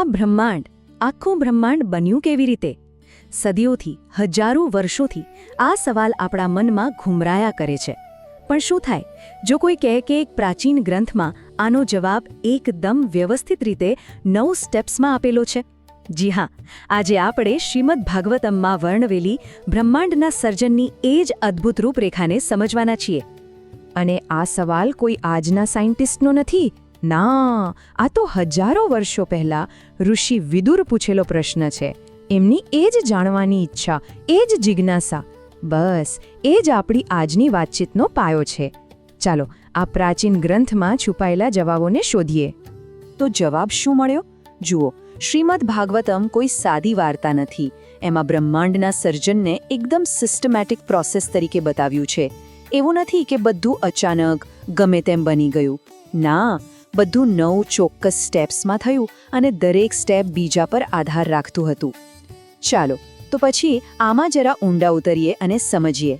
આ બ્રહ્માંડ, આખું બ્રહ્માંડ બન્યું કેવી રીતે? સદીઓથી, હજારો વર્ષોથી આ સવાલ આપણા મનમાં ઘૂમરાયા કરે છે. પણ શું થાય? જો કોઈ કહે કે એક પ્રાચીન ગ્રંથમાં આનો જવાબ એકદમ વ્યવસ્થિત રીતે નવ સ્ટેપ્સમાં આપેલો છે. જી હા, આજે આપણે શ્રીમદ ભાગવતમમાં વર્ણવેલી બ્રહ્માંડના સર્જનની એ જ અદ્ભુત રૂપરેખાને સમજવાના છીએ. અને આ સવાલ કોઈ આજના સાયન્ટિસ્ટનો નથી? ના, આ તો હજારો વર્ષો પહેલા ઋષિ વિદુર પૂછેલો પ્રશ્ન છે. એમની એ જ જાણવાની ઈચ્છા, એ જ જિજ્ઞાસા, બસ, એ જ આપણી આજની વાતચીતનો પાયો છે. ચાલો, આ પ્રાચીન ગ્રંથમાં છુપાયેલા જવાબોને શોધીએ. તો જવાબ શું મળ્યો? જુઓ, શ્રીમદ ભાગવતમ કોઈ સાદી વાર્તા નથી. એમાં બ્રહ્માંડના સર્જનને એકદમ સિસ્ટમેટિક પ્રોસેસ તરીકે બતાવ્યું છે. એવું નથી કે બધું અચાનક, ગમે તેમ બની ગયું. ના બધું નવ ચોક્કસ સ્ટેપ્સમાં થયું અને દરેક સ્ટેપ બીજા પર આધાર રાખતું હતું. ચાલો, તો પછી આમાં જરા ઊંડા ઉતરીએ અને સમજીએ.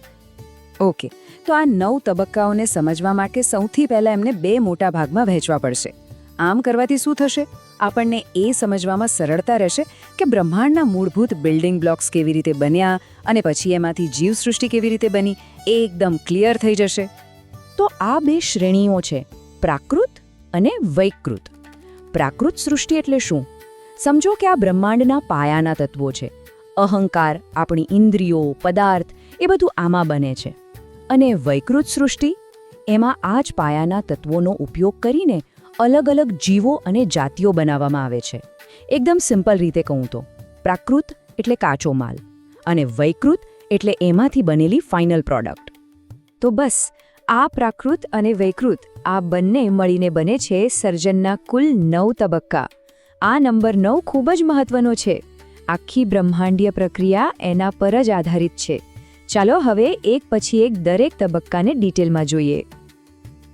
ઓકે, તો આ નવ તબક્કાઓને સમજવા માટે સૌથી પહેલાં એમને બે મોટા ભાગમાં વહેંચવા પડશે. આમ કરવાથી શું થશે? આપણને એ સમજવામાં સરળતા રહેશે કે બ્રહ્માંડના મૂળભૂત બિલ્ડિંગ બ્લોક્સ કેવી રીતે બન્યા અને પછી એમાંથી જીવસૃષ્ટિ કેવી રીતે બની એ એકદમ ક્લિયર થઈ જશે. તો આ બે શ્રેણીઓ છે, પ્રાકૃત અને વૈકૃત. પ્રાકૃત સૃષ્ટિ એટલે શું? સમજો કે આ બ્રહ્માંડના પાયાના તત્વો છે. અહંકાર, આપણી ઇન્દ્રિયો, પદાર્થ, એ બધું આમાં બને છે. અને વૈકૃત સૃષ્ટિ? એમાં આ જ પાયાના તત્વોનો ઉપયોગ કરીને અલગ અલગ જીવો અને જાતિઓ બનાવવામાં આવે છે. એકદમ સિમ્પલ રીતે કહું તો. પ્રાકૃત એટલે કાચો માલ અને વૈકૃત એટલે એમાંથી બનેલી ફાઇનલ પ્રોડક્ટ. તો બસ આ પ્રાકૃત અને વૈકૃત, આ બંને મળીને બને છે સર્જનના કુલ નવ તબક્કા. આ નંબર નવ ખૂબ જ મહત્વનો છે. આખી બ્રહ્માંડીય પ્રક્રિયા એના પર જ આધારિત છે. ચાલો હવે એક પછી એક દરેક તબક્કાને ડિટેલમાં જોઈએ.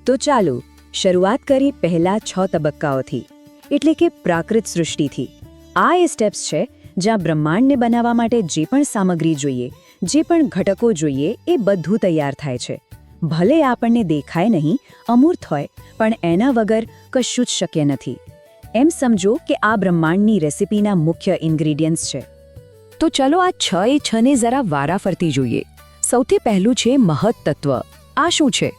તો ચાલો, શરૂઆત કરી પહેલા છ તબક્કાઓથી. એટલે કે પ્રાકૃત સૃષ્ટિથી. આ એ સ્ટેપ્સ છે જ્યાં બ્રહ્માંડને બનાવવા માટે જે પણ સામગ્રી જોઈએ, જે પણ ઘટકો જોઈએ એ બધું તૈયાર થાય છે. ભલે આપણને દેખાય નહીં, અમૂર્ત હોય, પણ એના વગર કશું જ શક્ય નથી. એમ સમજો કે આ બ્રહ્માંડની રેસિપીના મુખ્ય ઇન્ગ્રીડિયન્ટ્સ છે. તો ચલો આ છ એ છને જરા વારાફરતી જોઈએ. સૌથી પહેલું છે મહત્તત્વ. આ શું છે?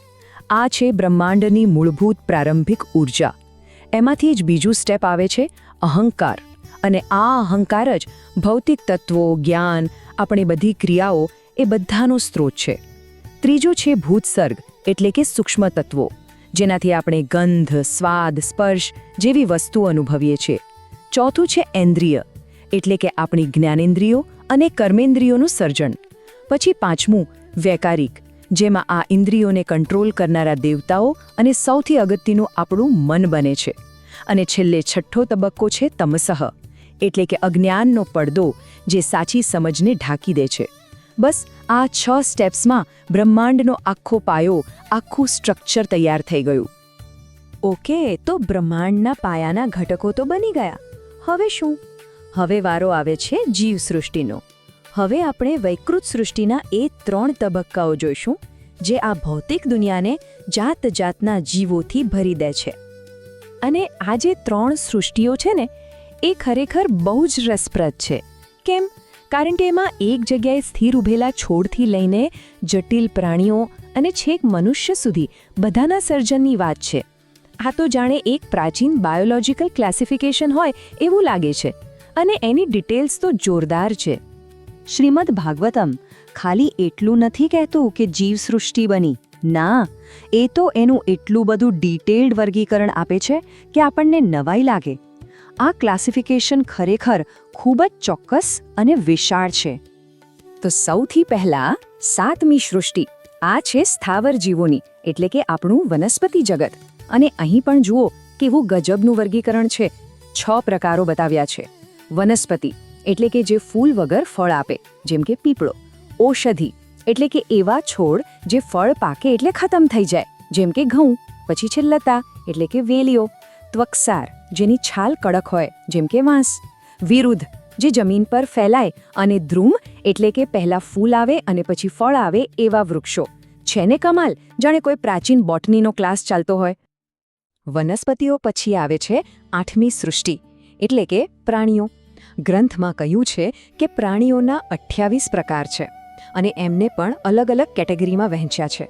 આ છે બ્રહ્માંડની મૂળભૂત પ્રારંભિક ઊર્જા એમાંથી જ બીજું સ્ટેપ આવે છે અહંકાર. અને આ અહંકાર જ ભૌતિક તત્વો, જ્ઞાન, આપણી બધી ક્રિયાઓ એ બધાનો સ્ત્રોત છે. ત્રીજું છે ભૂતસર્ગ, એટલે કે સૂક્ષ્મ તત્વો જેનાથી આપણે ગંધ, સ્વાદ, સ્પર્શ જેવી વસ્તુઓ અનુભવીએ છીએ ચોથું છે એન્દ્રિય એટલે કે આપણી જ્ઞાનેન્દ્રિયો અને કર્મેન્દ્રિયોનું સર્જન. પછી પાંચમું, વૈકારિક, જેમાં આ ઇન્દ્રિયોને કંટ્રોલ કરનારા દેવતાઓ અને સૌથી અગત્યનું આપણું મન બને છે. અને છેલ્લે છઠ્ઠો તબક્કો છે તમસહ એટલે કે અજ્ઞાનનો પડદો જે સાચી સમજને ઢાંકી દે છે. બસ આ છ સ્ટેપ્સમાં બ્રહ્માંડનો આખો પાયો, આખું સ્ટ્રક્ચર તૈયાર થઈ ગયું. ઓકે, તો બ્રહ્માંડના પાયાના ઘટકો તો બની ગયા. હવે શું? હવે વારો આવે છે જીવસૃષ્ટિનો હવે આપણે વૈકૃત સૃષ્ટિના એ ત્રણ તબક્કાઓ જોઈશું, જે આ ભૌતિક દુનિયાને જાત જાતના જીવોથી ભરી દે છે. અને આ જે ત્રણ સૃષ્ટિઓ છે ને, એ ખરેખર બહુ જ રસપ્રદ છે. કેમ? કારણ કે એમાં એક જગ્યાએ સ્થિર ઊભેલા છોડથી લઈને જટિલ પ્રાણીઓ અને છેક મનુષ્ય સુધી બધાના સર્જનની વાત છે. આ તો જાણે એક પ્રાચીન બાયોલોજિકલ ક્લાસિફિકેશન હોય એવું લાગે છે અને એની ડિટેલ્સ તો જોરદાર છે. શ્રીમદ ભાગવતમ ખાલી એટલું નથી કહેતું કે જીવસૃષ્ટિ બની. ના, એ તો એનું એટલું બધું ડિટેલ્ડ વર્ગીકરણ આપે છે કે આપણને નવાઈ લાગે. આ ક્લાસિફિકેશન ખરેખર ખૂબ જ ચોક્કસ અને વિશાળ છે. તો સૌથી પહેલા સાતમી સૃષ્ટિ, આ છે સ્થાવર જીવોની, એટલે કે આપણું વનસ્પતિ જગત. અને અહીં પણ જુઓ કેવું ગજબનું વર્ગીકરણ છે. છ પ્રકારો બતાવ્યા છે. વનસ્પતિ, એટલે કે જે ફૂલ વગર ફળ આપે, જેમ કે પીપળો. ઔષધિ, એટલે કે એવા છોડ જે ફળ પાકે એટલે ખતમ થઈ જાય, જેમ કે ઘઉં, પછી છે લતા, એટલે કે વેલીઓ. ત્વકસાર, જેની છાલ કડક હોય, જેમ કે વાંસ. વિરુદ્ધ, જે જમીન પર ફેલાય અને ધ્રુમ એટલે કે પહેલાં ફૂલ આવે અને પછી ફળ આવે એવા વૃક્ષો. છે ને કમાલ? જાણે કોઈ પ્રાચીન બોટનીનો ક્લાસ ચાલતો હોય. વનસ્પતિઓ પછી આવે છે આઠમી સૃષ્ટિ, એટલે કે પ્રાણીઓ. ગ્રંથમાં કહ્યું છે કે પ્રાણીઓના અઠ્યાવીસ પ્રકાર છે અને એમને પણ અલગ અલગ કેટેગરીમાં વહેંચ્યા છે.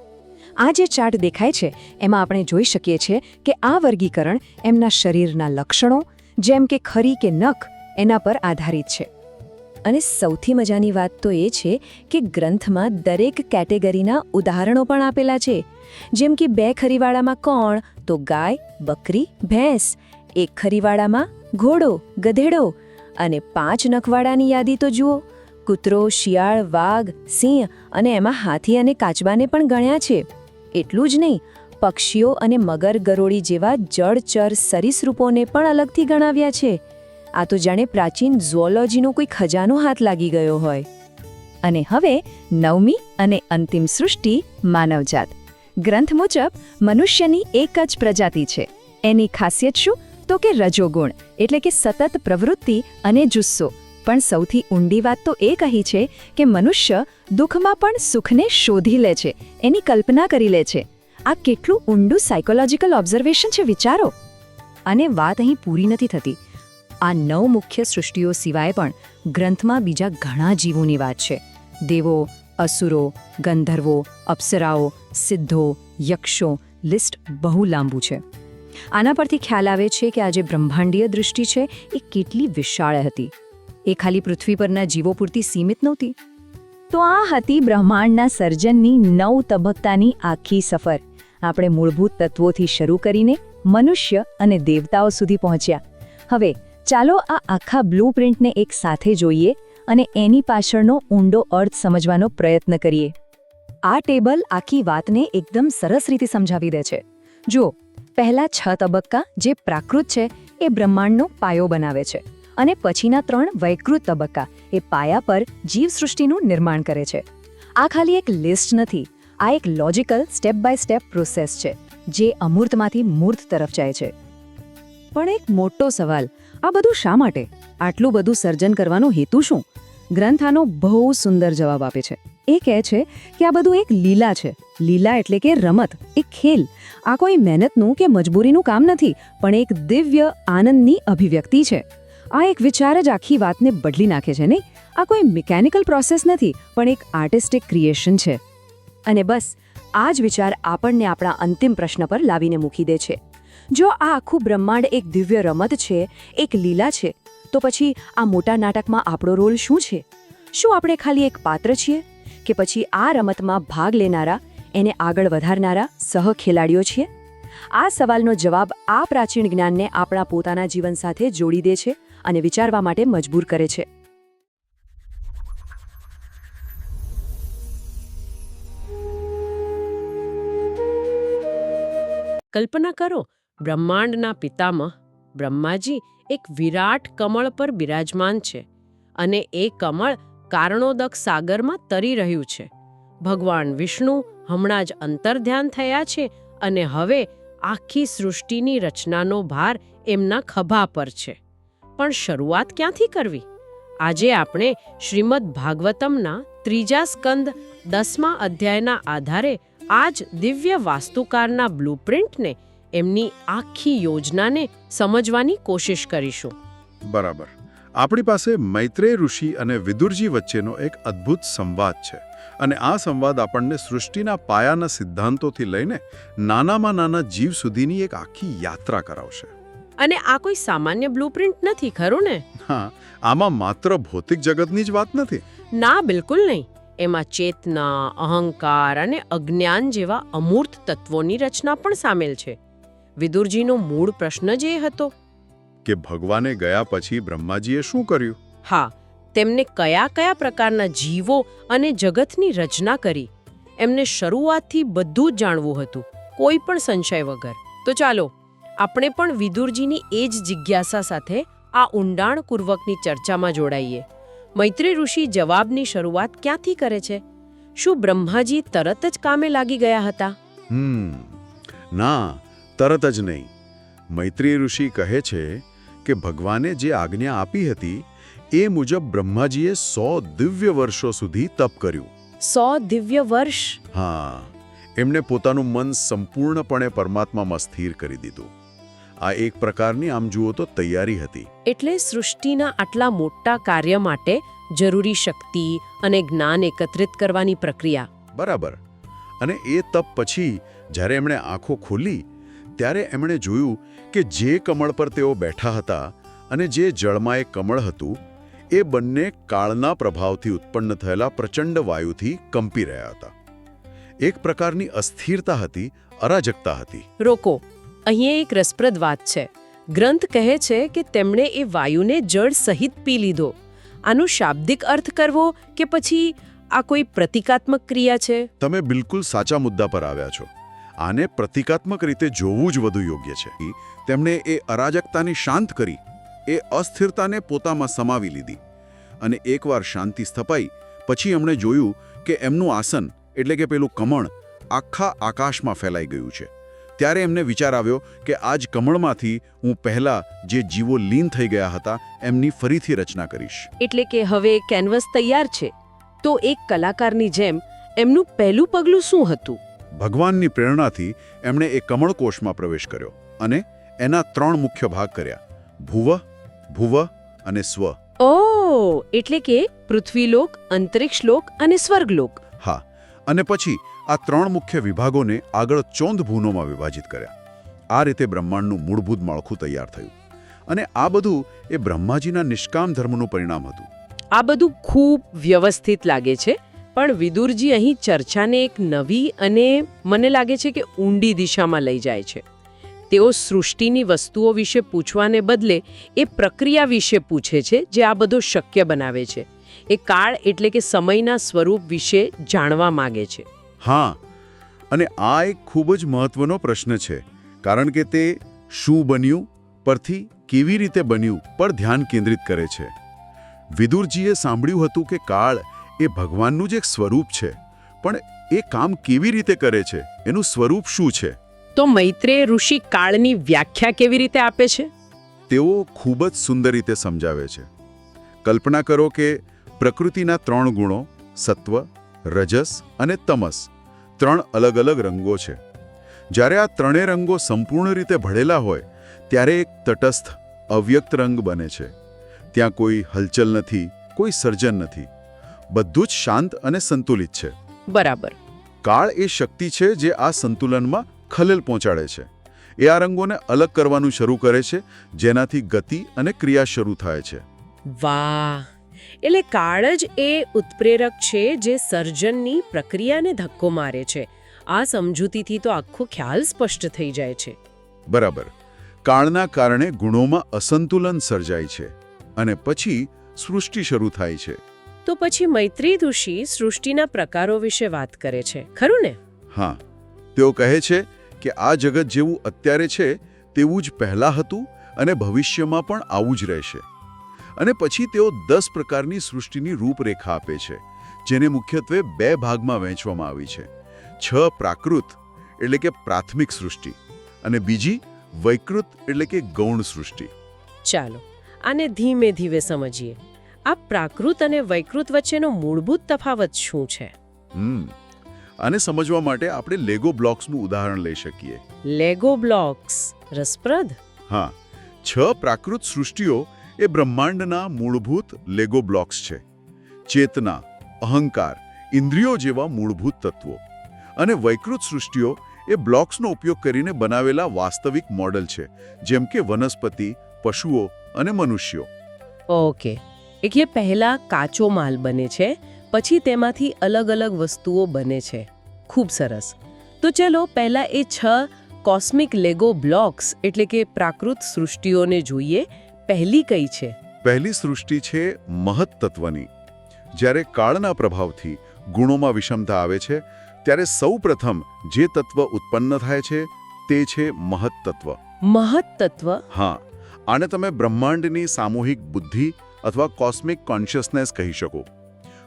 આ જે ચાર્ટ દેખાય છે, એમાં આપણે જોઈ શકીએ છીએ કે આ વર્ગીકરણ એમના શરીરના લક્ષણો, જેમ કે ખરી કે નખ, એના પર આધારિત છે. અને સૌથી મજાની વાત તો એ છે કે ગ્રંથમાં દરેક કેટેગરીના ઉદાહરણો પણ આપેલા છે. જેમ કે બે ખરીવાળામાં કોણ, તો ગાય, બકરી, ભેંસ, એક ખરીવાળામાં ઘોડો, ગધેડો અને પાંચ નખવાડાની યાદી તો જુઓ. કૂતરો, શિયાળ, વાઘ, સિંહ અને એમાં હાથી અને કાચબાને પણ ગણ્યા છે. એટલું જ નહીં, પક્ષીઓ અને મગર ગરોળી જેવા જળચર સરીસૃપોને પણ અલગથી ગણાવ્યા છે. આ તો જાણે પ્રાચીન ઝોલોજીનો કોઈ ખજાનો હાથ લાગી ગયો હોય. અને હવે નવમી અને અંતિમ સૃષ્ટિ માનવજાત. ગ્રંથ મુજબ મનુષ્યની એક જ પ્રજાતિ છે. એની ખાસિયત શું? તો કે રજોગુણ, એટલે કે સતત પ્રવૃત્તિ અને જુસ્સો. પણ સૌથી ઊંડી વાત તો એ કહી છે કે મનુષ્ય દુઃખમાં પણ સુખને શોધી લે છે, એની કલ્પના કરી લે છે. આ કેટલું ઊંડું સાયકોલોજીકલ ઓબ્ઝર્વેશન છે વિચારો. અને વાત અહીં પૂરી નથી થતી. આ નવ મુખ્ય સૃષ્ટિઓ સિવાય પણ ગ્રંથમાં બીજા ઘણા જીવોની વાત છે. દેવો, અસુરો, ગંધર્વો, અપ્સરાઓ, સિદ્ધો, યક્ષો, લિસ્ટ બહુ લાંબુ છે. આના પરથી ખ્યાલ આવે છે કે આ જે બ્રહ્માંડીય દૃષ્ટિ છે, એ કેટલી વિશાળ હતી. એ ખાલી પૃથ્વી પરના જીવો પૂરતી સીમિત નહોતી. તો આ હતી બ્રહ્માંડના સર્જનની નવ તબક્કાની આખી સફર. આપણે મૂળભૂત તત્વોથી શરૂ કરીને મનુષ્ય અને દેવતાઓ સુધી પહોંચ્યા. હવે, ચાલો આ આખા બ્લુપ્રિન્ટને એક સાથે જોઈએ અને એની પાછળનો ઊંડો અર્થ સમજવાનો પ્રયત્ન કરીએ. આ ટેબલ આખી વાતને એકદમ સરસ રીતે સમજાવી દે છે. જુઓ, પહેલા છ તબક્કા જે પ્રાકૃત છે એ બ્રહ્માંડનો પાયો બનાવે છે. અને પછીના ત્રણ વૈકૃત તબક્કા એ પાયા પર જીવસૃષ્ટિનું નિર્માણ કરે છે. આ ખાલી એક લિસ્ટ નથી, આ એક logical step by step process છે, જે અમૂર્તમાંથી મૂર્ત તરફ જાય છે. પણ એક મોટો સવાલ, આ બધું શા માટે? આટલું બધું સર્જન કરવાનો હેતુ શું? ગ્રંથાનો બહુ સુંદર જવાબ આપે છે. એ કહે છે કે આ બધું એક લીલા છે. લીલા એટલે કે રમત એક ખેલ. આ કોઈ મહેનતનું કે મજબૂરીનું કામ નથી, પણ એક દિવ્ય, આનંદની અભિવ્યક્તિ છે. આ એક વિચાર જ આખી વાતને બદલી નાખે છે, નહીં? આ કોઈ મિકેનિકલ પ્રોસેસ નથી, પણ એક આર્ટિસ્ટિક ક્રિએશન છે. અને બસ, આ જ વિચાર આપણને આપણા અંતિમ પ્રશ્ન પર લાવીને મૂકી દે છે. જો આ આખું બ્રહ્માંડ એક દિવ્ય રમત છે, એક લીલા છે, તો પછી આ મોટા નાટકમાં આપણો રોલ શું છે? શું આપણે ખાલી એક પાત્ર છીએ? કે પછી આ રમતમાં ભાગ લેનારા, એને આગળ વધારનારા સહ ખેલાડીઓ છીએ? આ સવાલનો જવાબ આ પ્રાચીન જ્ઞાનને આપણા પોતાના જીવન સાથે જોડી દે છે અને વિચારવા માટે મજબૂર કરે છે. કલ્પના કરો, બ્રહ્માંડના પિતામહ બ્રહ્માજી એક વિરાટ કમળ પર બિરાજમાન છે અને એ કમળ કારણોદક સાગરમાં તરી રહ્યું છે. ભગવાન વિષ્ણુ હમણાં જ અંતર્ધ્યાન થયા છે અને હવે આખી સૃષ્ટિની રચનાનો ભાર એમના ખભા પર છે. પણ શરૂઆત ક્યાંથી કરવી? આજે આપણે શ્રીમદ ભાગવતમના ત્રીજા સ્કંદ દસમા અધ્યાયના આધારે આ જ દિવ્ય વાસ્તુકારના બ્લુપ્રિન્ટને એમની આખી યોજનાને સમજવાની કોશિશ કરીશું. બરાબર. આપણી પાસે મૈત્રેય ઋષિ અને વિદુરજી વચ્ચેનો એક અદ્ભુત સંવાદ છે અને આ સંવાદ આપણને સૃષ્ટિના પાયાના સિદ્ધાંતોથી લઈને નાનામાં નાના જીવ સુધીની એક આખી યાત્રા કરાવશે. અને આ કોઈ સામાન્ય બ્લુપ્રિન્ટ નથી ખરું ને? હા આમાં માત્ર ભૌતિક જગતની જ વાત નથી. ના બિલકુલ નહીં. એમાં ચેતના અહંકાર અને અજ્ઞાન જેવા અમૂર્ત તત્વોની રચના પણ સામેલ છે. વિદુરજીનો મૂળ પ્રશ્ન જ એ હતો. કે ભગવાને ગયા પછી બ્રહ્માજીએ શું કર્યું? હા તેમને કયા કયા પ્રકારના જીવો અને જગતની રચના કરી. એમને શરૂઆતથી બધું જ જાણવું હતું. કોઈ પણ સંશય વગર. તો ચાલો આપણે પણ વિદુરજીની એ જ જિજ્ઞાસા સાથે આ ઊંડાણપૂર્વકની ચર્ચામાં જોડાઈએ. મૈત્રી ઋષિ જવાબની શરૂઆત ક્યાંથી કરે છે? શું બ્રહ્માજી તરત જ કામે લાગી ગયા હતા? ના તરત જ નહીં. મૈત્રી ઋષિ કહે છે કે ભગવાને જે આજ્ઞા આપી હતી એ મુજબ બ્રહ્માજીએ સો દિવ્ય વર્ષો સુધી તપ કર્યું. સો દિવ્ય વર્ષ? હા એમણે પોતાનું મન સંપૂર્ણપણે પરમાત્મામાં સ્થિર કરી દીધું. આ એક પ્રકારની આમ જુઓ તો તૈયારી હતી. એટલે સૃષ્ટિના આટલા મોટા કાર્ય માટે જરૂરી શક્તિ અને જ્ઞાન એકત્રિત કરવાની પ્રક્રિયા. બરાબર. અને એ તપ પછી જ્યારે એમણે આંખો ખોલી ત્યારે એમણે જોયું કે જે કમળ પર તેઓ બેઠા હતા અને જે જળમાં એ કમળ હતું એ બંને કાળના પ્રભાવથી ઉત્પન્ન થયેલા પ્રચંડ વાયુથી કંપી રહ્યા હતા. એક પ્રકારની અસ્થિરતા હતી અરાજકતા હતી. રોકો. અહીંયા એક રસપ્રદ વાત છે. ગ્રંથ કહે છે કે તેમણે એ વાયુને જળ સહિત પી લીધો. આનો શાબ્દિક અર્થ કરવો કે પછી આ કોઈ પ્રતિકાત્મક ક્રિયા છે? તમે બિલકુલ સાચા મુદ્દા પર આવ્યા છો. આને પ્રતિકાત્મક રીતે જોવું જ વધુ યોગ્ય છે. તેમણે એ અરાજકતાને શાંત કરી, એ અસ્થિરતાને પોતામાં સમાવી લીધી અને એકવાર શાંતિ સ્થપાઈ, પછી એમણે જોયું કે એમનું આસન એટલે કે પેલું કમળ આખા આકાશમાં ફેલાઈ ગયું છે. ત્યારે એમને વિચાર આવ્યો કે આ જ કમળમાંથી હું પહેલા જે જીવો લીન થઈ ગયા હતા એમની ફરીથી રચના કરીશ. એટલે કે હવે કેનવસ તૈયાર છે. તો એક કલાકારની જેમ એમનું પહેલું પગલું શું હતું? ભગવાનની પ્રેરણાથી એમણે એ કમળકોષમાં પ્રવેશ કર્યો અને એના ત્રણ મુખ્ય ભાગ કર્યા. ભુવ ભુવ અને સ્વ. ઓ એટલે કે પૃથ્વીલોક અંતરિક્ષલોક અને સ્વર્ગલોક. હા અને પછી આ ત્રણ મુખ્ય વિભાગોને આગળ ચોંદ ભૂનોમાં વિભાજિત કર્યા. આ રીતે બ્રહ્માંડનું મૂળભૂત માળખું તૈયાર થયું. અને આ બધું એ બ્રહ્માજીના નિષ્કામ ધર્મનું પરિણામ હતું. આ બધું ખૂબ વ્યવસ્થિત લાગે છે, પણ વિદુરજી અહીં ચર્ચાને એક નવી અને મને લાગે છે કે ઊંડી દિશામાં લઈ જાય છે. તેઓ સૃષ્ટિની વસ્તુઓ વિશે પૂછવાને બદલે એ પ્રક્રિયા વિશે પૂછે છે જે આ બધો શક્ય બનાવે છે. એ કાળ એટલે કે સમયના સ્વરૂપ વિશે જાણવા માગે છે. હા અને આ એક ખૂબ જ મહત્વનો પ્રશ્ન છે કારણ કે તે શું બન્યું પરથી કેવી રીતે બન્યું પર ધ્યાન કેન્દ્રિત કરે છે. વિદુરજીએ સાંભળ્યું હતું કે કાળ એ ભગવાનનું જ એક સ્વરૂપ છે પણ એ કામ કેવી રીતે કરે છે એનું સ્વરૂપ શું છે? તો મૈત્રેય ઋષિ કાળની વ્યાખ્યા કેવી રીતે આપે છે? તેઓ ખૂબ જ સુંદર રીતે સમજાવે છે. કલ્પના કરો કે પ્રકૃતિના ત્રણ ગુણો સત્વ રજસ અને તમસ ત્રણ અલગ અલગ રંગો છે. જ્યારે આ ત્રણેય રંગો સંપૂર્ણ રીતે ભળેલા હોય ત્યારે એક તટસ્થ અવ્યક્ત રંગ બને છે. ત્યાં કોઈ હલચલ નથી કોઈ સર્જન નથી. બધું જ શાંત અને સંતુલિત છે. બરાબર. કાળ એ શક્તિ છે જે આ સંતુલનમાં ખલેલ પહોંચાડે છે. એ આ રંગોને અલગ કરવાનું શરૂ કરે છે જેનાથી ગતિ અને ક્રિયા શરૂ થાય છે. વાહ! એટલે કાળ જ એ ઉત્પ્રેરક છે જે સર્જનની પ્રક્રિયાને ધક્કો મારે છે. આ સમજૂતીથી તો આખો ખ્યાલ સ્પષ્ટ થઈ જાય છે. બરાબર. કાળના કારણે ગુણોમાં અસંતુલન સર્જાય છે અને પછી સૃષ્ટિ શરૂ થાય છે. તો પછી મૈત્રી ઋષિ સૃષ્ટિના પ્રકારો વિશે વાત કરે છે. ખરું ને? હા. તેઓ કહે છે કે આ જગત જેવું અત્યારે છે તેવું જ પહેલા હતું અને ભવિષ્યમાં પણ આવું જ રહેશે. અને પછી તેઓ દસ પ્રકારની સૃષ્ટિની રૂપરેખા આપે છે જેને મુખ્યત્વે બે ભાગમાં વહેંચવામાં આવી છે. છ પ્રાકૃત એટલે કે પ્રાથમિક સૃષ્ટિ અને બીજી વૈકૃત એટલે કે ગૌણ સૃષ્ટિ. ચાલો આને ધીમે ધીમે સમજીએ. આ પ્રાકૃત અને વૈકૃત વચ્ચેનો મૂળભૂત તફાવત શું છે? આને સમજવા માટે આપણે લેગો બ્લોક્સનું ઉદાહરણ લઈ શકીએ. લેગો બ્લોક્સ રસપ્રદ? હા છ પ્રાકૃત સૃષ્ટિઓ એ બ્રહ્માંડના મૂળભૂત લેગો બ્લોક્સ છે. ચેતના, અહંકાર, ઇન્દ્રિયો જેવા મૂળભૂત તત્વો. અને વૈકૃત સૃષ્ટિઓ એ બ્લોક્સનો ઉપયોગ કરીને બનાવેલા વાસ્તવિક મોડલ છે, જેમ કે વનસ્પતિ, પશુઓ અને મનુષ્યો. ઓકે. એટલે પહેલા કાચો માલ બને છે, પછી તેમાંથી અલગ અલગ વસ્તુઓ બને છે. ખૂબ સરસ. તો ચલો પહેલા એ છ કોસ્મિક લેગો બ્લોક્સ, એટલે કે પ્રાકૃત સૃષ્ટિઓને જોઈએ પહેલી કઈ છે? પહેલી સૃષ્ટિ છે મહત તત્વની જ્યારે કાળના પ્રભાવથી ગુણોમાં વિષમતા આવે છે ત્યારે સૌપ્રથમ જે તત્વ ઉત્પન્ન થાય છે તે છે મહત તત્વ મહત તત્વ હા આને તમે બ્રહ્માંડની સામૂહિક બુદ્ધિ અથવા કોસ્મિક કોન્શિયસનેસ કહી શકો.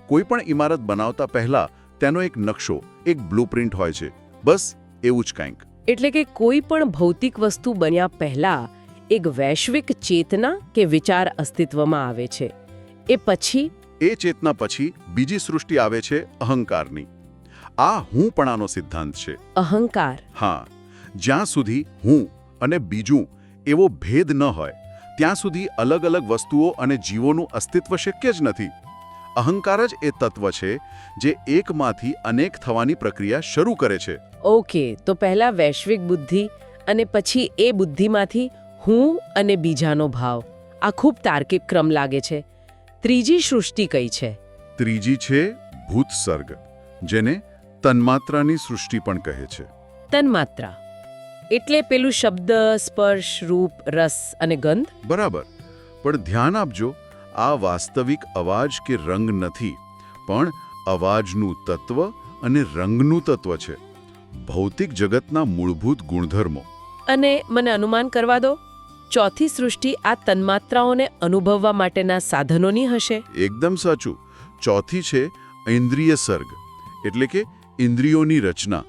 કોઈ પણ ઇમારત બનાવતા પહેલા તેનો એક નકશો એક બ્લુપ્રિન્ટ હોય છે. બસ એવું જ કંઈક. એટલે કે કોઈ પણ ભૌતિક વસ્તુ બન્યા પહેલા એક વૈશ્વિક ચેતના કે વિચાર અસ્તિત્વમાં આવે છે. એ પછી? એ ચેતના પછી બીજી સૃષ્ટિ આવે છે અહંકારની. આ હુંપણાનો સિદ્ધાંત છે. અહંકાર. હા જ્યાં સુધી હું અને બીજું એવો ભેદ ન હોય ત્યાં સુધી અલગ અલગ વસ્તુઓ અને જીવોનું અસ્તિત્વ શક્ય જ નથી. અહંકાર જ એ તત્વ છે જે એકમાંથી અનેક થવાની પ્રક્રિયા શરૂ કરે છે. ઓકે તો પહેલા વૈશ્વિક બુદ્ધિ અને પછી એ બુદ્ધિમાંથી હું અને બીજાનો ભાવ. આ ખૂબ તાર્કિક ક્રમ લાગે છે. ત્રીજી સૃષ્ટિ કઈ છે? ત્રીજી છે ભૂતસર્ગ જેને તન્માત્રાની સૃષ્ટિ પણ કહે છે. તન્માત્રા. એટલે પેલું શબ્દ સ્પર્શ રૂપ રસ અને ગંધ? બરાબર. પણ ધ્યાન આપજો આ વાસ્તવિક અવાજ કે રંગ નથી પણ અવાજનું તત્વ અને રંગનું તત્વ છે. ભૌતિક જગતના મૂળભૂત ગુણધર્મો. અને મને અનુમાન કરવા દો? ચોથી સૃષ્ટિ આ તન્માત્રાઓને અનુભવવા માટેના સાધનોની હશે. એકદમ સાચું. ચોથી છે ઇન્દ્રિય સર્ગ એટલે કે ઇન્દ્રિયોની રચના.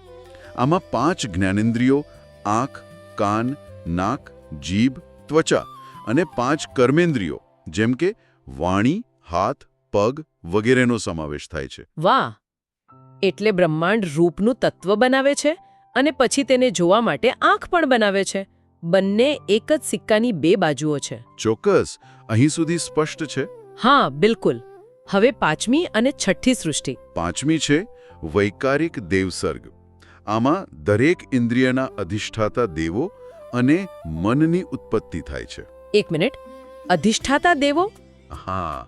આમાં પાંચ જ્ઞાનેન્દ્રિયો આંખ કાન નાક જીભ ત્વચા અને પાંચ કર્મેન્દ્રિયો જેમ કે વાણી હાથ પગ વગેરેનો સમાવેશ થાય છે. વાહ! એટલે બ્રહ્માંડ રૂપનું તત્વ બનાવે છે અને પછી તેને જોવા માટે આંખ પણ બનાવે છે. બંને એક જ સિક્કાની બે બાજુઓ છે. ચોક્કસ. અહીં સુધી સ્પષ્ટ છે? હા બિલકુલ. હવે પાંચમી અને છઠ્ઠી સૃષ્ટિ. પાંચમી છે વૈકારિક દેવસર્ગ. આમાં દરેક ઇન્દ્રિયના અધિષ્ઠાતા દેવો અને મનની ઉત્પત્તિ થાય છે. એક મિનિટ. અધિષ્ઠાતા દેવો? હા.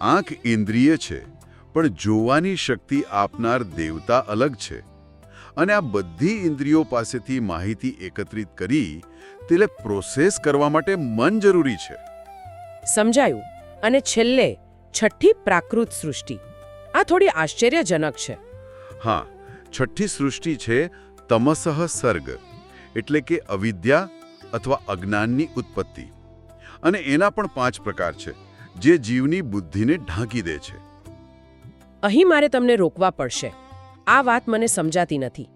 આંખ ઇન્દ્રિય છે પણ જોવાની શક્તિ આપનાર દેવતા અલગ છે. અને આ બધી ઇન્દ્રિયો પાસેથી માહિતી એકત્રિત કરી તેને પ્રોસેસ કરવા માટે મન જરૂરી છે. સમજાયું. અને છેલ્લે છઠ્ઠી પ્રાકૃત સૃષ્ટિ. આ થોડી આશ્ચર્યજનક છે. હા છઠ્ઠી સૃષ્ટિ છે તમસઃ સર્ગ એટલે કે અવિદ્યા અથવા અજ્ઞાનની ઉત્પત્તિ. અને એના પણ પાંચ પ્રકાર છે જે જીવની બુદ્ધિને ઢાંકી દે છે. અહીં મારે તમને રોકવા પડશે. આ વાત મને સમજાતી નથી.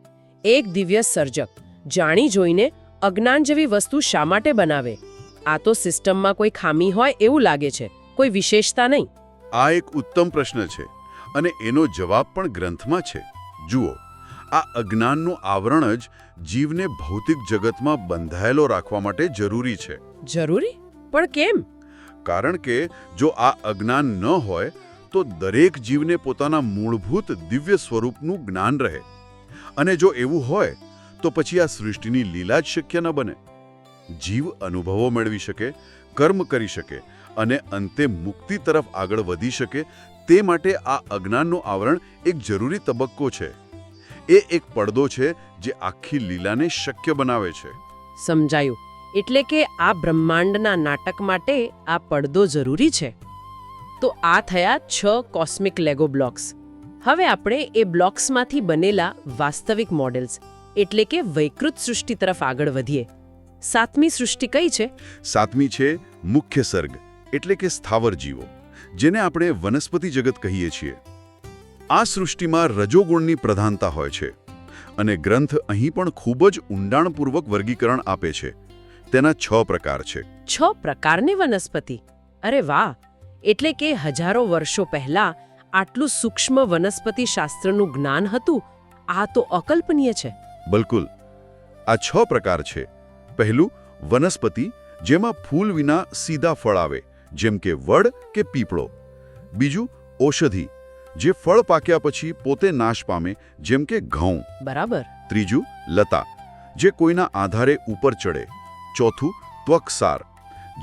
એક દિવ્ય સર્જક જાણી જોઈને અજ્ઞાન જેવી વસ્તુ શા માટે બનાવે? આ તો સિસ્ટમમાં કોઈ ખામી હોય એવું લાગે છે કોઈ વિશેષતા નહીં. આ એક ઉત્તમ પ્રશ્ન છે અને એનો જવાબ પણ ગ્રંથમાં છે. જુઓ આ અજ્ઞાનનું આવરણ જ જીવને ભૌતિક જગતમાં બંધાયેલો રાખવા માટે જરૂરી છે. જરૂરી? પણ કેમ? કારણ કે જો આ અજ્ઞાન ન હોય તો દરેક જીવને પોતાના મૂળભૂત દિવ્ય સ્વરૂપનું જ્ઞાન રહે. અને જો એવું હોય, તો પછી આ સૃષ્ટિની લીલા જ શક્ય ન બને. જીવ અનુભવો મેળવી શકે, કર્મ કરી શકે, અને અંતે મુક્તિ તરફ આગળ વધી શકે, તે માટે આ અજ્ઞાનનું આવરણ એક જરૂરી તબક્કો છે. એ એક પડદો છે જે આખી લીલાને શક્ય બનાવે છે. સમજાયું. એટલે કે આ બ્રહ્માંડના નાટક માટે આ પડદો જરૂરી છે. તો આ થયા છ કોસ્મિક લેગો બ્લોક્સ. હવે આપણે એ બ્લોક્સમાંથી બનેલા વાસ્તવિક મોડેલ્સ એટલે કે વૈકૃત સૃષ્ટિ તરફ આગળ વધીએ. સાતમી સૃષ્ટિ કઈ છે? સાતમી છે મુખ્ય સર્ગ એટલે કે સ્થાવર જીવો જેને આપણે વનસ્પતિ જગત કહીએ છીએ. આ સૃષ્ટિમાં રજોગુણની પ્રધાનતા હોય છે અને ગ્રંથ અહીં પણ ખૂબ જ ઊંડાણપૂર્વક વર્ગીકરણ આપે છે. તેના છ પ્રકાર છે. છ પ્રકારની વનસ્પતિ. અરે વાહ! એટલે કે હજારો વર્ષો પહેલાં આટલું સૂક્ષ્મ વનસ્પતિ શાસ્ત્રનું જ્ઞાન હતું આ તો અકલ્પનીય છે. બિલકુલ. આ છ પ્રકાર છે. પહેલું વનસ્પતિ જેમાં ફૂલ વિના સીધા ફળ આવે જેમ કે વડ કે પીપળો. બીજું ઔષધિ જે ફળ પાક્યા પછી પોતે નાશ પામે જેમ કે ઘઉં. બરાબર. ત્રીજું લતા જે કોઈના આધારે ઉપર ચડે. ચોથું ત્વકસાર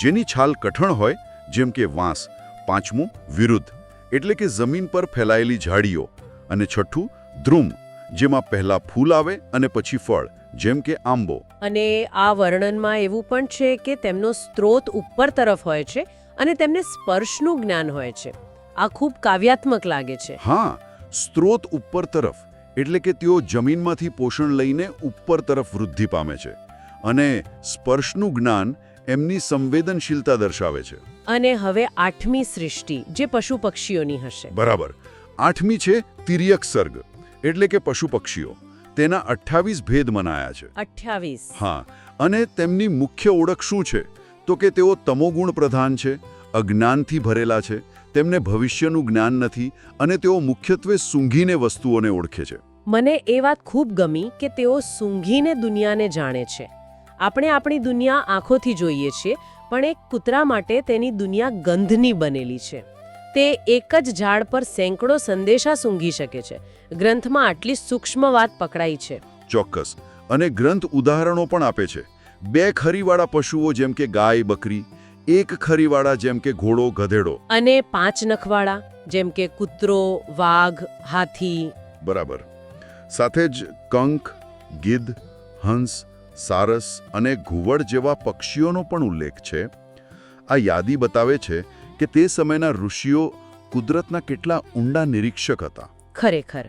જેની છાલ કઠણ હોય જેમ કે વાંસ. પાંચમું વિરુદ્ધ એટલે કે જમીન પર ફેલાયેલી ઝાડીઓ અને છઠ્ઠું ધ્રુમ જેમાં પહેલા ફૂલ આવે અને પછી ફળ જેમ કે આંબો. અને આ વર્ણનમાં એવું પણ છે કે તેમનો સ્ત્રોત ઉપર તરફ હોય છે અને તેમને સ્પર્શનું જ્ઞાન હોય છે. આ ખૂબ કાવ્યાત્મક લાગે છે. હા સ્ત્રોત ઉપર તરફ એટલે કે તેઓ જમીનમાંથી પોષણ લઈને ઉપર તરફ વૃદ્ધિ પામે છે. અને સ્પર્શનું જ્ઞાન એમની સંવેદનશીલતા દર્શાવે છે. અને હવે આઠમી સૃષ્ટિ જે પશુ પક્ષીઓની હશે. બરાબર. આઠમી છે તિર્યક સર્ગ એટલે કે પશુ પક્ષીઓ. તેના અઠ્ઠાવીસ ભેદ મનાયા છે. અઠ્યાવીસ હા અને તેમની મુખ્ય ઓળખ શું છે? તો કે તેઓ તમોગુણ પ્રધાન છે અજ્ઞાનથી ભરેલા છે તેમને ભવિષ્યનું જ્ઞાન નથી અને તેઓ મુખ્યત્વે સૂંઘીને વસ્તુઓને ઓળખે છે. મને એ વાત ખૂબ ગમી કે તેઓ સૂંઘીને દુનિયાને જાણે છે. આપણે આપણી દુનિયા આંખોથી જોઈએ છીએ પણ એક કૂતરા માટે તેની દુનિયા ગંધની બનેલી છે. તે એક જ ઝાડ પર સેંકડો સંદેશા સૂંઘી શકે છે. ગ્રંથમાં આટલી સૂક્ષ્મ વાત પકડાઈ છે. ચોક્કસ. અને ગ્રંથ ઉદાહરણો પણ આપે છે. બે ખરીવાળા પશુઓ જેમ કે ગાય બકરી એક ખરીવાળા જેમ કે ઘોડો ગધેડો. અને પાંચ નખવાળા જેમ કે કૂતરો વાઘ હાથી. બરાબર. સાથે જ કંક ગીધ હંસ સારસ અને ઘુવડ જેવા પક્ષીઓનો પણ ઉલ્લેખ છે. આ યાદી બતાવે છે કે તે સમયના ઋષિઓ કુદરતના કેટલા ઊંડા નિરીક્ષક હતા. ખરેખર.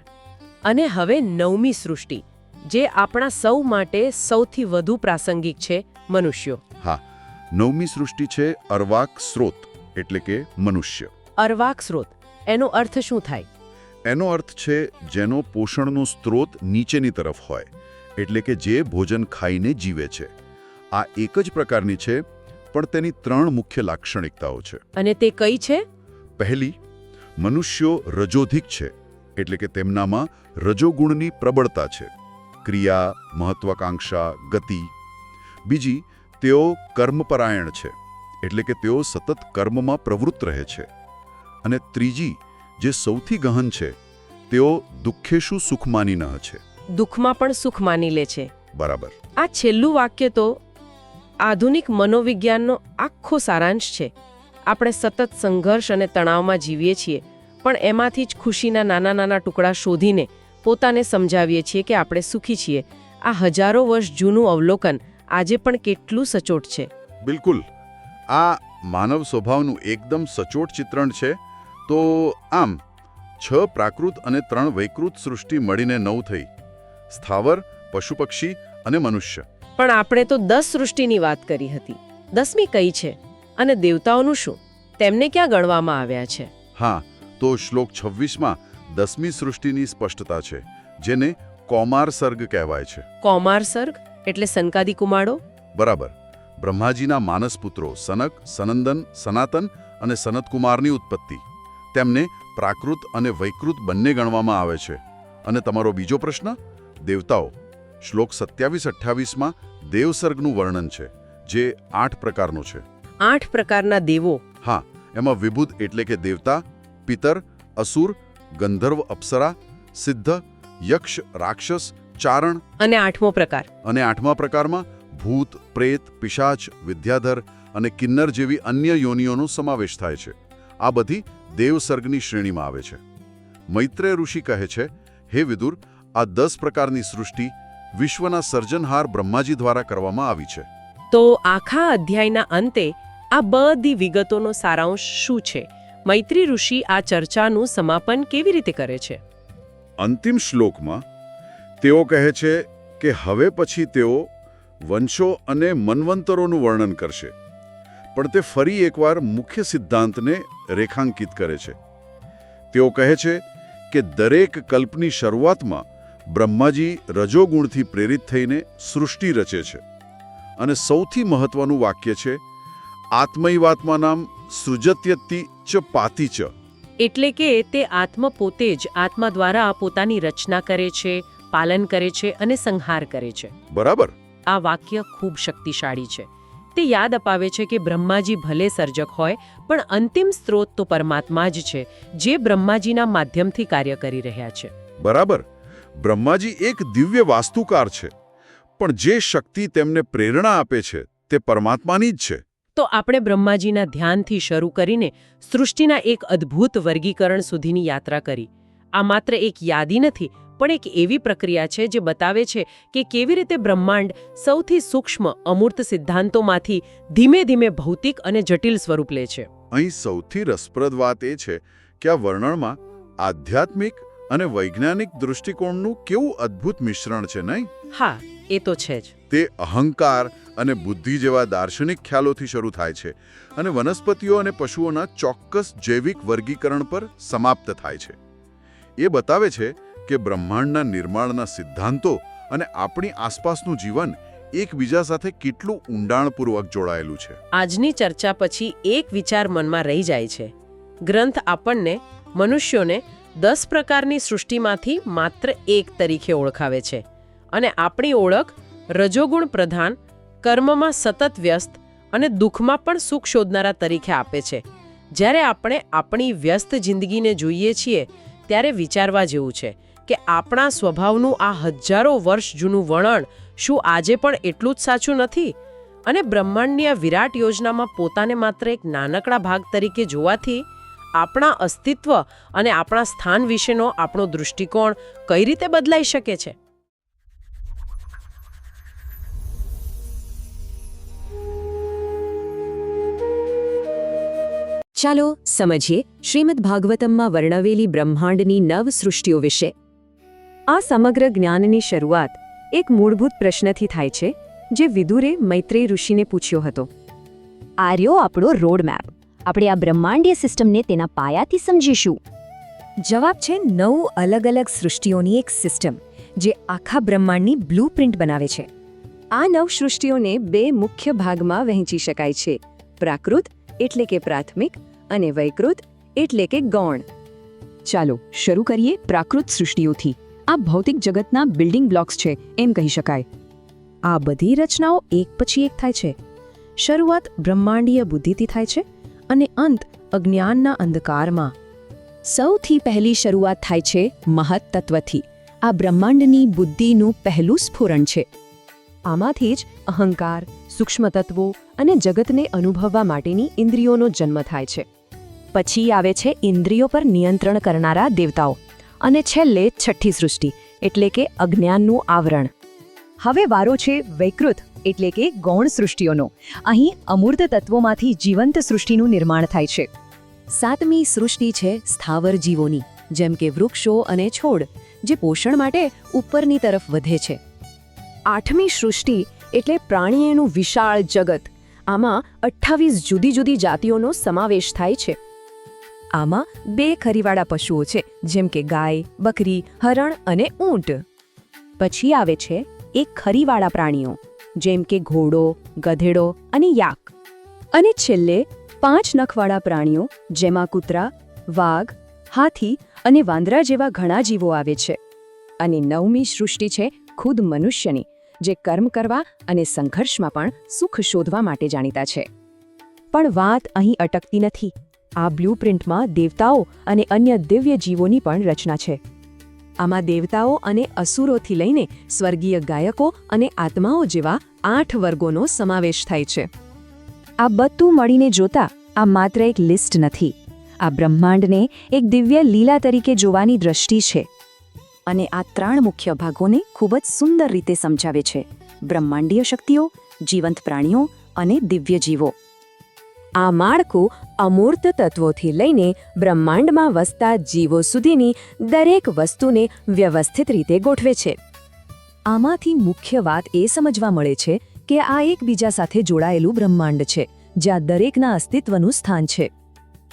અને હવે નવમી સૃષ્ટિ જે આપણા સૌ માટે સૌથી વધુ પ્રાસંગિક છે મનુષ્યો. હા નવમી સૃષ્ટિ છે અર્વાક સ્રોત એટલે કે મનુષ્ય. અર્વાક સ્રોત એનો અર્થ શું થાય? એનો અર્થ છે જેનો પોષણનો સ્ત્રોત નીચેની તરફ હોય. એટલે કે જે ભોજન ખાઈને જીવે છે. આ એક જ પ્રકારની છે પણ તેની ત્રણ મુખ્ય લાક્ષણિકતાઓ છે. અને તે કઈ છે? પહેલી મનુષ્યો રજોધિક છે એટલે કે તેમનામાં રજોગુણની પ્રબળતા છે. ક્રિયા મહત્વાકાંક્ષા ગતિ. બીજી તેઓ કર્મપરાયણ છે એટલે કે તેઓ સતત કર્મમાં પ્રવૃત્ત રહે છે. અને ત્રીજી જે સૌથી ગહન છે તેઓ દુઃખેશુ સુખમાની ન છે. દુઃખમાં પણ સુખ માની લે છે. બરાબર. આ છેલ્લું વાક્ય તો આધુનિક મનોવિજ્ઞાનનો આખો સારાંશ છે. આપણે સતત સંઘર્ષ અને તણાવમાં જીવીએ છીએ પણ એમાંથી જ ખુશીના નાના નાના ટુકડા શોધીને પોતાને સમજાવીએ છીએ કે આપણે સુખી છીએ. આ હજારો વર્ષ જૂનું અવલોકન આજે પણ કેટલું સચોટ છે. બિલકુલ. આ માનવ સ્વભાવનું એકદમ સચોટ ચિત્રણ છે. તો આમ છ પ્રાકૃત અને ત્રણ વૈકૃત સૃષ્ટિ મળીને નવ થઈ. સ્થાવર પશુ પક્ષી અને મનુષ્ય. પણ આપણે તો દસ સૃષ્ટિની વાત કરી હતી. દસમી કઈ છે અને દેવતાઓનું શું? તેમને ક્યાં ગણવામાં આવ્યા છે? હા તો શ્લોક છવ્વીસમાં દસમી સૃષ્ટિની સ્પષ્ટતા છે જેને કૌમાર સર્ગ કહેવાય છે. કૌમાર સર્ગ? એટલે સનકાદી કુમાડો બરાબર. બ્રહ્માજીના માનસપુત્રો સનક સનંદન સનાતન અને સનતકુમારની ઉત્પત્તિ. તેમને પ્રાકૃત અને વૈકૃત બંને ગણવામાં આવે છે. અને તમારો બીજો પ્રશ્ન? દેવતાઓ. શ્લોક સત્યાવીસ અઠ્યાવીસમાં દેવસર્ગનું વર્ણન છે જે આઠ પ્રકારનો છે. આઠ પ્રકારના દેવો. હા એમાં વિબુધ એટલે કે દેવતા પિતર અસુર ગંધર્વ અપ્સરા સિદ્ધ યક્ષ રાક્ષસ ચારણ અને આઠમો પ્રકાર. અને આઠમા પ્રકારમાં ભૂત પ્રેત પિશાચ વિદ્યાધર અને કિન્નર જેવી અન્ય યોનિઓનો સમાવેશ થાય છે. આ બધી દેવસર્ગની શ્રેણીમાં આવે છે. મૈત્રેય ઋષિ કહે છે હે વિદુર આ દસ પ્રકારની સૃષ્ટિ વિશ્વના સર્જનહાર બ્રહ્માજી દ્વારા કરવામાં આવી છે. તો આખા અધ્યાયના અંતે આ બધી વિગતોનો સારાંશ શું છે? મૈત્રી ઋષિ આ ચર્ચાનું સમાપન કેવી રીતે કરે છે? અંતિમ શ્લોકમાં તેઓ કહે છે કે હવે પછી તેઓ વંશો અને મન્વંતરોનું વર્ણન કરશે. પણ તે ફરી એકવાર મુખ્ય સિદ્ધાંતને રેખાંકિત કરે છે. તેઓ કહે છે કે દરેક કલ્પની શરૂઆતમાં બ્રહ્માજી રજોગુણથી પ્રેરિત થઈને સૃષ્ટિ રચે છે. અને સૌથી મહત્વનું વાક્ય છે આત્મૈવાત્મા નામ સૃજત્યતિ ચ પાતી ચ. એટલે કે તે આત્મ પોતે જ આત્મા દ્વારા પોતાની રચના કરે છે પાલન કરે છે અને સંહાર કરે છે. બરાબર. આ વાક્ય ખૂબ શક્તિશાળી છે. તે યાદ અપાવે છે કે બ્રહ્માજી ભલે સર્જક હોય પણ અંતિમ સ્ત્રોત તો પરમાત્મા જ છે જે બ્રહ્માજીના માધ્યમથી કાર્ય કરી રહ્યા છે. બરાબર. બ્રહ્માજી એક દિવ્ય વાસ્તુકાર છે. પણ જે શક્તિ તેમને પ્રેરણા આપે છે તે પરમાત્માની જ છે. તો આપણે બ્રહ્માજીના ધ્યાનથી શરૂ કરીને સૃષ્ટિના એક અદ્ભુત વર્ગીકરણ સુધીની યાત્રા કરી. આ માત્ર એક યાદી નથી પણ એક એવી પ્રક્રિયા છે જે બતાવે છે કે કેવી રીતે બ્રહ્માંડ સૌથી સૂક્ષ્મ અમૂર્ત સિદ્ધાંતોમાંથી ધીમે ધીમે ભૌતિક અને જટિલ સ્વરૂપ લે છે. અહીં સૌથી રસપ્રદ વાત એ છે કે આ વર્ણનમાં આધ્યાત્મિક અને વૈજ્ઞાનિક દૃષ્ટિકોણનું કેવું અદ્ભુત મિશ્રણ છે નહીં? હા એ તો છે જ. તે અહંકાર અને બુદ્ધિ જેવા દાર્શનિક ખ્યાલોથી શરૂ થાય છે અને વનસ્પતિઓ અને પશુઓના ચોક્કસ જૈવિક વર્ગીકરણ પર સમાપ્ત થાય છે. એ બતાવે છે કે બ્રહ્માંડના નિર્માણના સિદ્ધાંતો અને આપણી આસપાસનું જીવન એકબીજા સાથે કેટલું ઊંડાણપૂર્વક જોડાયેલું છે. આજની ચર્ચા પછી એક વિચાર મનમાં રહી જાય છે. ગ્રંથ આપણને મનુષ્યોને દસ પ્રકારની સૃષ્ટિમાંથી માત્ર એક તરીકે ઓળખાવે છે. અને આપણી ઓળખ રજોગુણ પ્રધાન, કર્મમાં સતત વ્યસ્ત અને દુઃખમાં પણ સુખ શોધનારા તરીકે આપે છે. જ્યારે આપણે આપણી વ્યસ્ત જિંદગીને જોઈએ છીએ, ત્યારે વિચારવા જેવું છે કે આપણા સ્વભાવનું આ હજારો વર્ષ જૂનું વલણ શું આજે પણ એટલું જ સાચું નથી? અને બ્રહ્માંડની આ વિરાટ યોજનામાં પોતાને માત્ર એક નાનકડા ભાગ તરીકે જોવાથી આપણા અસ્તિત્વ અને આપણા સ્થાન વિશેનો આપણો દૃષ્ટિકોણ કઈ રીતે બદલાઈ શકે છે? ચાલો સમજીએ શ્રીમદ ભાગવતમમાં વર્ણવેલી બ્રહ્માંડની નવ સૃષ્ટિઓ વિશે. આ સમગ્ર જ્ઞાનની શરૂઆત એક મૂળભૂત પ્રશ્નથી થાય છે, જે વિદુરે મૈત્રેય ઋષિને પૂછ્યો હતો. આર્યો આપણો રોડ મેપ આપણે આ બ્રહ્માંડીય સિસ્ટમને તેના પાયાથી સમજીશું. જવાબ છે નવ અલગ અલગ સૃષ્ટિઓની એક સિસ્ટમ, જે આખા બ્રહ્માંડની બ્લુ બનાવે છે. આ નવ સૃષ્ટિઓને બે મુખ્ય ભાગમાં વહેંચી શકાય છે, પ્રાકૃત એટલે કે પ્રાથમિક અને વૈકૃત એટલે કે ગૌણ. ચાલો, શરૂ કરીએ પ્રાકૃત સૃષ્ટિઓથી. આ ભૌતિક જગતના બિલ્ડિંગ બ્લોક્સ છે, એમ કહી શકાય. આ બધી રચનાઓ એક પછી એક થાય છે. શરૂઆત બ્રહ્માંડીય બુદ્ધિથી થાય છે અને અંત અજ્ઞાનના અંધકારમાં. સૌથી પહેલી શરૂઆત થાય છે મહત આ બ્રહ્માંડની બુદ્ધિનું પહેલું સ્ફુરણ છે. આમાંથી જ અહંકાર સૂક્ષ્મ તત્વો અને જગતને અનુભવવા માટેની ઇન્દ્રિયોનો જન્મ થાય છે. પછી આવે છે ઇન્દ્રિયો પર નિયંત્રણ કરનારા દેવતાઓ. અને છેલ્લે છઠ્ઠી સૃષ્ટિ, એટલે કે અજ્ઞાનનું આવરણ. હવે વારો છે વૈકૃત એટલે કે ગૌણ સૃષ્ટિઓનો. અહીં અમૂર્ત તત્વોમાંથી જીવંત સૃષ્ટિનું નિર્માણ થાય છે. સાતમી સૃષ્ટિ છે સ્થાવર જીવોની, જેમ કે વૃક્ષો અને છોડ, જે પોષણ માટે ઉપરની તરફ વધે છે. આઠમી સૃષ્ટિ એટલે પ્રાણીઓનું વિશાળ જગત. આમાં અઠ્ઠાવીસ જુદી જુદી જાતિઓનો સમાવેશ થાય છે. આમાં બે ખરીવાળા પશુઓ છે, જેમ કે ગાય, બકરી, હરણ અને ઊંટ. પછી આવે છે એક ખરીવાળા પ્રાણીઓ. જેમ કે ઘોડો, ગધેડો અને યાક. અને છેલ્લે પાંચ નખવાળા પ્રાણીઓ, જેમાં કૂતરા, વાઘ, હાથી અને વાંદરા જેવા ઘણા જીવો આવે છે. અને નવમી સૃષ્ટિ છે ખુદ મનુષ્યની, જે કર્મ કરવા અને સંઘર્ષમાં પણ સુખ શોધવા માટે જાણીતા છે. પણ વાત અહીં અટકતી નથી. આ બ્લુપ્રિન્ટમાં દેવતાઓ અને અન્ય દિવ્ય જીવોની પણ રચના છે. આમાં દેવતાઓ અને અસુરોથી લઈને સ્વર્ગીય ગાયકો અને આત્માઓ જેવા આઠ વર્ગોનો સમાવેશ થાય છે. આ બધું મળીને જોતા આ માત્ર એક લિસ્ટ નથી. આ બ્રહ્માંડને એક દિવ્ય લીલા તરીકે જોવાની દ્રષ્ટિ છે. અને આ ત્રણ મુખ્ય ભાગોને ખૂબ જ સુંદર રીતે સમજાવે છે. બ્રહ્માંડીય શક્તિઓ, જીવંત પ્રાણીઓ અને દિવ્ય જીવો. આ માળખું અમૂર્ત તત્વોથી લઈને બ્રહ્માંડમાં વસતા જીવો સુધીની દરેક વસ્તુને વ્યવસ્થિત રીતે ગોઠવે છે. આમાંથી મુખ્ય વાત એ સમજવા મળે છે કે આ એકબીજા સાથે જોડાયેલું બ્રહ્માંડ છે, જ્યાં દરેકના અસ્તિત્વનું સ્થાન છે.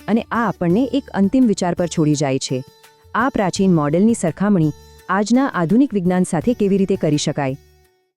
અને આ આપણને એક અંતિમ વિચાર પર છોડી જાય છે. આ પ્રાચીન મોડેલની સરખામણી આજના આધુનિક વિજ્ઞાન સાથે કેવી રીતે કરી શકાય?